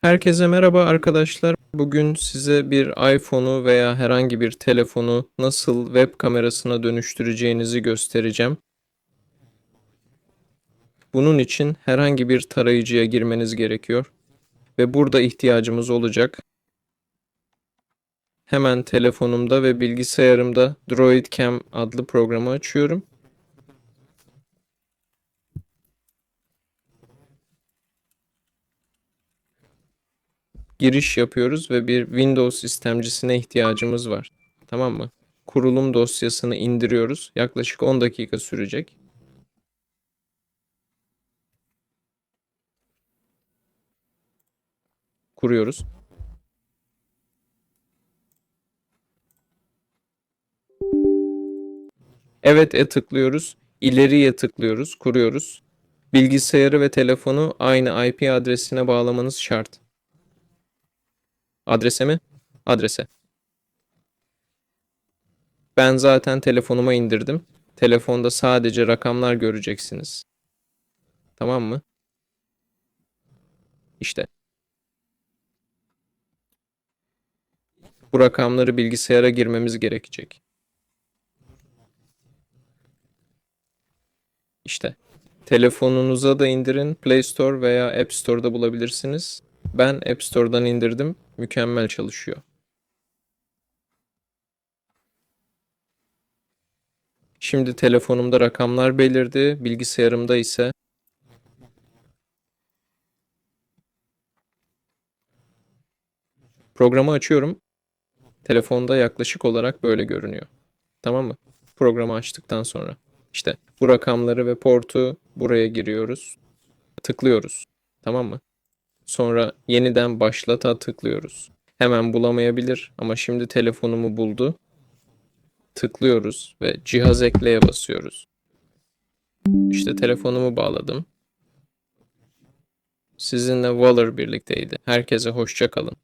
Herkese merhaba arkadaşlar. Bugün size bir iPhone'u veya herhangi bir telefonu nasıl web kamerasına dönüştüreceğinizi göstereceğim. Bunun için herhangi bir tarayıcıya girmeniz gerekiyor ve burada ihtiyacımız olacak. Hemen telefonumda ve bilgisayarımda DroidCam adlı programı açıyorum. Giriş yapıyoruz ve bir Windows istemcisine ihtiyacımız var. Tamam mı? Kurulum dosyasını indiriyoruz. Yaklaşık 10 dakika sürecek. Kuruyoruz. Evet'e tıklıyoruz. İleriye tıklıyoruz. Kuruyoruz. Bilgisayarı ve telefonu aynı IP adresine bağlamanız şart. Adrese mi? Adrese. Ben zaten telefonuma indirdim. Telefonda sadece rakamlar göreceksiniz. Tamam mı? İşte. Bu rakamları bilgisayara girmemiz gerekecek. İşte. Telefonunuza da indirin. Play Store veya App Store'da bulabilirsiniz. Ben App Store'dan indirdim. Mükemmel çalışıyor. Şimdi telefonumda rakamlar belirdi. Bilgisayarımda ise programı açıyorum. Telefonda yaklaşık olarak böyle görünüyor. Tamam mı? Programı açtıktan sonra. İşte bu rakamları ve portu buraya giriyoruz. Tıklıyoruz. Tamam mı? Sonra yeniden başlata tıklıyoruz. Hemen bulamayabilir ama şimdi telefonumu buldu. Tıklıyoruz ve cihaz ekleye basıyoruz. İşte telefonumu bağladım. Sizinle Waller birlikteydi. Herkese hoşça kalın.